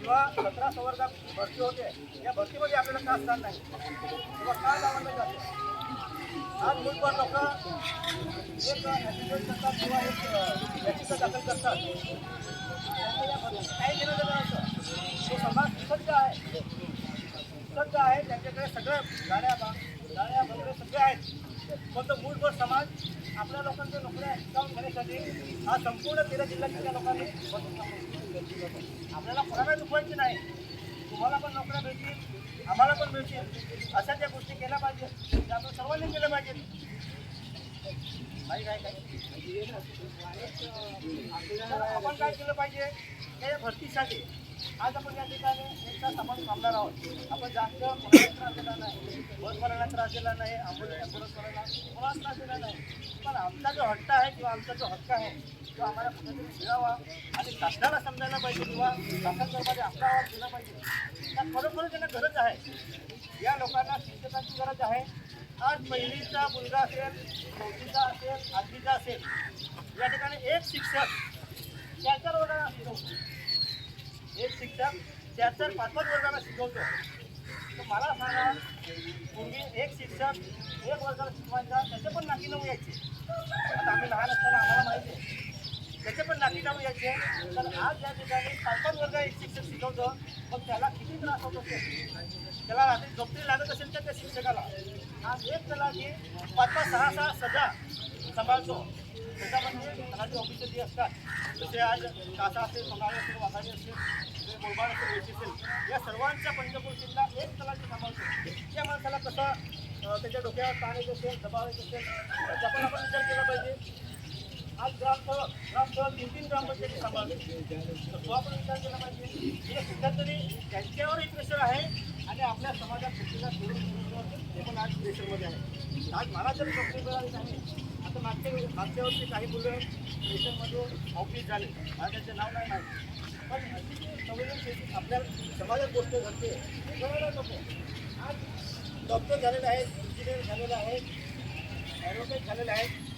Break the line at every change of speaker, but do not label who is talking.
किंवा सतरा संवर्गात भरती होते या भरतीमध्ये आपल्याला का स्थान नाही. किंवा का लावलं जाते आज मूलभर लोक एक ॲक्सिडेंट करतात किंवा एक अ, दाखल करतात. काही घेणं देणं तो समाज सज्ज आहे. सज्ज आहे. त्यांच्याकडे सगळं गाड्या गाड्या वगैरे सगळे आहेत. पण तो समाज आपल्या लोकांच्या नोकऱ्या जाऊन घेण्यासाठी हा संपूर्ण तेरा जिल्ह्यातील लोकांनी बंद आपल्याला कोणाला दुखवायची नाही. तुम्हाला पण नोकऱ्या भेटतील आम्हाला पण भेटतील. अशा ज्या गोष्टी केल्या पाहिजे. त्या आपण सर्वांनी केल्या पाहिजेत. नाही काय काय? आपण काय केलं पाहिजे? हे भरतीसाठी. आज आपण या ठिकाणी एक तास आपण थांबणार आहोत. आपण जास्त कोणाला त्रास दिला नाही. बसवाल्याला त्रास दिला नाही. ॲम्ब्युलन्स ॲम्ब्युलन्सवाल्याला कोणाला त्रास दिला नाही. आमचा जो हट्ट आहे किंवा आमचा जो हक्क आहे तो आम्हाला कुठेतरी मिळावा आणि शासनाला समजायला पाहिजे किंवा शासनकर्माने आपला आवाज दिला पाहिजे. त्या खरोखर त्यांना गरज आहे. या लोकांना शिक्षकांची गरज आहे. आज पहिलीचा मुलगा असेल चौथीचा असेल आठवीचा असेल या ठिकाणी एक शिक्षक चार चार वर्गाला शिकवतो. एक शिक्षक चार चार पाच पाच वर्गाला शिकवतो. तर मला सांगा पूर्वी एक शिक्षक एक वर्गाला शिकवायचा त्याचे पण नाकी नऊ यायचे. आता आम्ही लहान असताना आम्हाला माहिती आहे. त्याचे पण नाकी नऊ यायचे. तर आज या ठिकाणी पाच पाच वर्ग एक शिक्षक शिकवतो. मग त्याला किती त्रास होत असेल? त्याला रात्री झोपडी लागत असेल तर त्या शिक्षकाला. आज एक त्याला की पाच पाच सहा सहा सजा सांभाळतो. त्याच्यामध्ये तलाठी ऑफिसर जे असतात जसे आज कासा असेल सोनाळे असेल वाघाडी असेल जसे मोबाईल असेल असेल या सर्वांच्या पंचकृषींना एक तलाठी सांभाळतो त्या माणसाला कसं त्या त्याच्या असेल दबाव असेल त्याचा पण आपण विचार केला पाहिजे. आज ग्रामसेवक ग्रामसेवक तीन तीन ग्रामपंचायती सांभाळतो तर तो आपण विचार केला पाहिजे. म्हणजे कुठल्या तरी त्यांच्यावरही प्रेशर आहे आणि आपल्या समाजात शिक्षणात सोडून ते पण आज प्रेशरमध्ये आहे. आज मला तर नोकरी मिळाली नाही. आता मागच्या मागच्या वर्षी काही मुलं प्रेशरमध्ये ऑफिस झाले. मला त्यांचं नाव नाही माहिती. पण अशी जी संवेदनशील आपल्या समाजात गोष्ट घडते हे नको. आज डॉक्टर झालेले आहेत इंजिनियर झालेले आहेत ॲडव्होकेट झालेले आहेत.